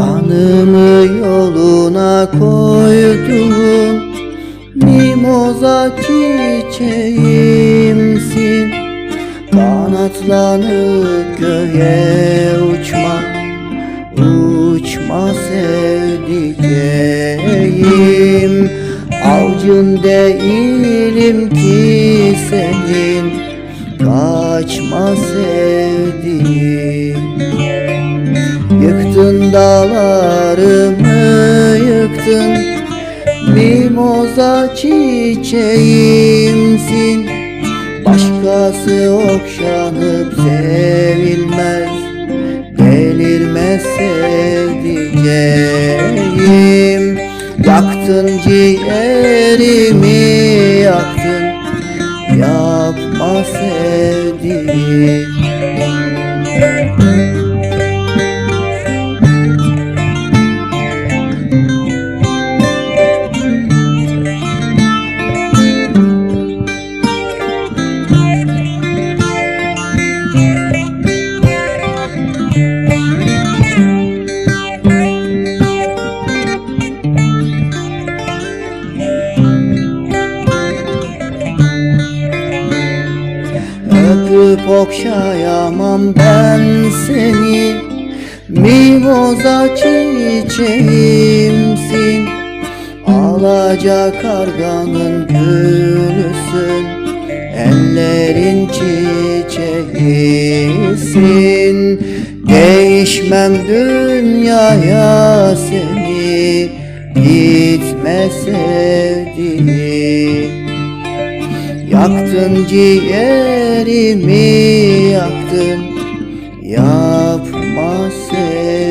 Bağrına koyduğum mimoza çiçeğimsin. Kanatlanıp göğe uçma. Uçma sevdiceğim. Avcın değilim ki senin. Kaçma sevdiğim Yıktın dağlarımı yıktın. Mimoza çiçeğimsin. Başkası okşanıp sevilmez. Delirmez sevdiceğim. Yaktın ciğerimi yaktın. Yapma sevdiğim okşayamam ben seni. Mimoza çiçeğimsin. Alaca karganın gülüsün. Ellerin çiçeğisin. Değişmem dünyaya seni. Gitme sevdiğim Yaktın ciğerimi yaktın. Yapma sevdiğim